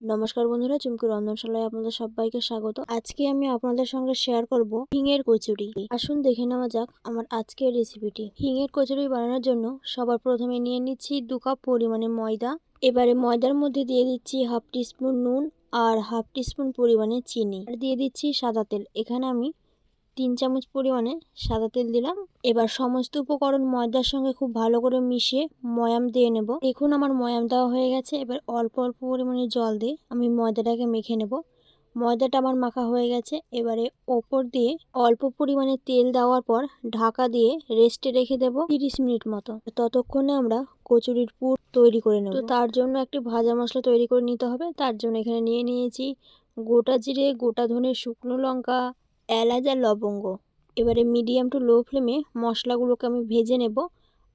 নমস্কার বন্ধুরা, চুমকি রন্ধনশালায় আপনাদের সবাইকে স্বাগত। আজকে আমি আপনাদের সঙ্গে শেয়ার করব হিঙের কচুরি। আসুন দেখে নেওয়া যাক আমার আজকের রেসিপিটি হিঙের কচুরি বানানোর জন্য সবার প্রথমে নিয়ে নিচ্ছি দু কাপ পরিমাণে ময়দা। এবারে ময়দার মধ্যে দিয়ে দিচ্ছি হাফ টিস্পুন নুন আর হাফ টিস্পুন পরিমাণে চিনি। আর দিয়ে দিচ্ছি সাদা তেল। এখানে আমি তিন চামচ পরিমাণে সাদা তেল দিলাম। এবার সমস্ত উপকরণ ময়দার সঙ্গে খুব ভালো করে মিশিয়ে ময়াম দিয়ে নেব। দেখুন আমার ময়াম দেওয়া হয়ে গেছে। এবার অল্প অল্প পরিমাণে জল দিয়ে আমি ময়দাটাকে মেখে নেব। ময়দাটা আমার মাখা হয়ে গেছে। এবারে ওপর দিয়ে অল্প পরিমাণে তেল দেওয়ার পর ঢাকা দিয়ে রেস্টে রেখে দেব তিরিশ মিনিট মতো। ততক্ষণে আমরা কচুরির পুর তৈরি করে নেব। তার জন্য একটি ভাজা মশলা তৈরি করে নিতে হবে। তার জন্য এখানে নিয়ে নিয়েছি গোটা জিরে গোটা ধনে শুকনো লঙ্কা এলাচ আর লবঙ্গ। এবারে মিডিয়াম টু লো ফ্লেমে মশলাগুলোকে আমি ভেজে নেব।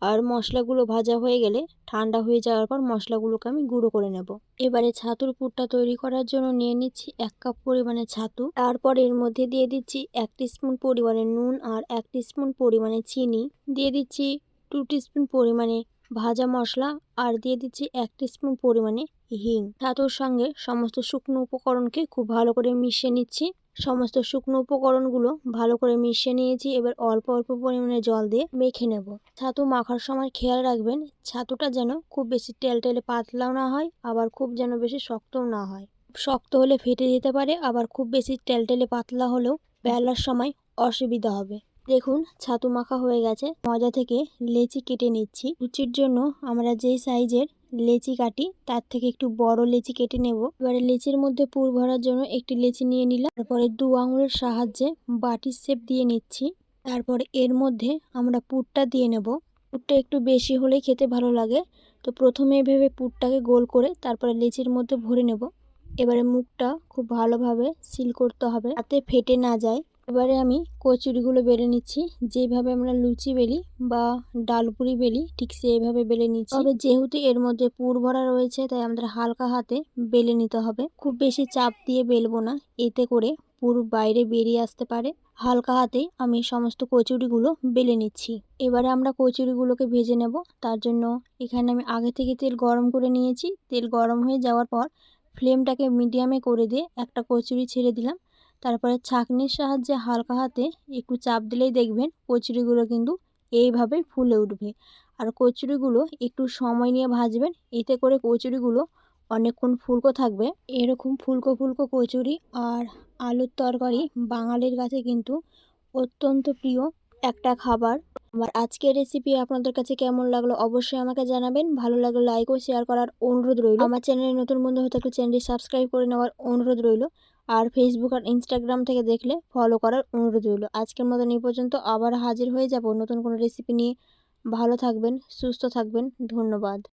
আর মশলাগুলো ভাজা হয়ে গেলে ঠান্ডা হয়ে যাওয়ার পর মশলাগুলোকে আমি গুঁড়ো করে নেব। এবারে ছাতুর পুরটা তৈরি করার জন্য নিয়ে নিচ্ছি এক কাপ পরিমাণে ছাতু। তারপর এর মধ্যে দিয়ে দিচ্ছি এক স্পুন পরিমাণে নুন আর এক স্পুন পরিমাণে চিনি। দিয়ে দিচ্ছি টু স্পুন পরিমাণে ভাজা মশলা আর দিয়ে দিচ্ছি এক স্পুন পরিমাণে হিং। ছাতুর সঙ্গে সমস্ত শুকনো উপকরণকে খুব ভালো করে মিশিয়ে নিচ্ছি। সমস্ত শুকনো উপকরণগুলো ভালো করে মিশিয়ে নিয়েছি। এবার অল্প অল্প পরিমাণে জল দিয়ে মেখে নেব। ছাতু মাখার সময় খেয়াল রাখবেন, ছাতুটা যেন খুব বেশি তেল টেলে পাতলাও না হয়, আবার খুব যেন বেশি শক্তও না হয়। শক্ত হলে ফেটে যেতে পারে, আবার খুব বেশি তেল টেলে পাতলা হলেও বেলার সময় অসুবিধা হবে। দেখুন, ছাতু মাখা হয়ে গেছে। ময়দা থেকে লেচি কেটে নিচ্ছি। লুচির জন্য আমরা যেই সাইজের লেচি কাটি, তার থেকে একটু বড় লেচি কেটে নেব। এবারে লেচির মধ্যে পুর ভরার জন্য একটি লেচি নিয়ে নিলাম। তারপরে দু আঙুলের সাহায্যে বাটির শেপ দিয়ে নিচ্ছি। তারপরে এর মধ্যে আমরা পুরটা দিয়ে নেব। পুরটা একটু বেশি হলেই খেতে ভালো লাগে। তো প্রথমে এভাবে পুরটাকে গোল করে তারপরে লেচির মধ্যে ভরে নেব। এবারে মুখটা খুব ভালোভাবে সিল করতে হবে। যাতে ফেটে না যায়। এবারে আমি কচুরিগুলো বেলে নিচ্ছি। যেভাবে আমরা লুচি বেলি বা ডালপুরি বেলি, ঠিক সেইভাবে বেলে নিচ্ছি। তবে যেহেতু এর মধ্যে পুর ভরা রয়েছে, তাই আমাদের হালকা হাতে বেলে নিতে হবে। খুব বেশি চাপ দিয়ে বেলবো না, এতে করে পুর বাইরে বেরিয়ে আসতে পারে। হালকা হাতে আমি সমস্ত কচুরিগুলো বেলে নিচ্ছি। এবারে আমরা কচুরিগুলোকে ভেজে নেব। তার জন্য এখানে আমি আগে থেকে তেল গরম করে নিয়েছি। তেল গরম হয়ে যাওয়ার পর, ফ্লেমটাকে মিডিয়ামে করে দিয়ে একটা কচুরি ছেড়ে দিলাম। তারপরে ছাঁকনির সাহায্যে হালকা হাতে একটু চাপ দিলেই দেখবেন কচুরিগুলো কিন্তু এইভাবে ফুলে উঠবে। আর কচুরিগুলো একটু সময় নিয়ে ভাজবেন, এতে করে কচুরিগুলো অনেকক্ষণ ফুলকো থাকবে। এরকম ফুলকো ফুলকো কচুরি আর আলুর তরকারি বাঙালির কাছে কিন্তু অত্যন্ত প্রিয় একটা খাবার। আমার আজকের রেসিপি আপনাদের কাছে কেমন লাগল অবশ্যই আমাকে জানাবেন। ভালো লাগলে লাইক ও শেয়ার করার অনুরোধ রইল। আমার চ্যানেলে নতুন বন্ধু হয়ে থাকলে চ্যানেলটি সাবস্ক্রাইব করে নেওয়ার অনুরোধ রইল। আর ফেসবুক আর ইনস্টাগ্রাম থেকে দেখলে ফলো করার অনুরোধ রইল। আজকের মতন এই পর্যন্ত। আবার হাজির হয়ে যাব নতুন কোনো রেসিপি নিয়ে। ভালো থাকবেন, সুস্থ থাকবেন। ধন্যবাদ।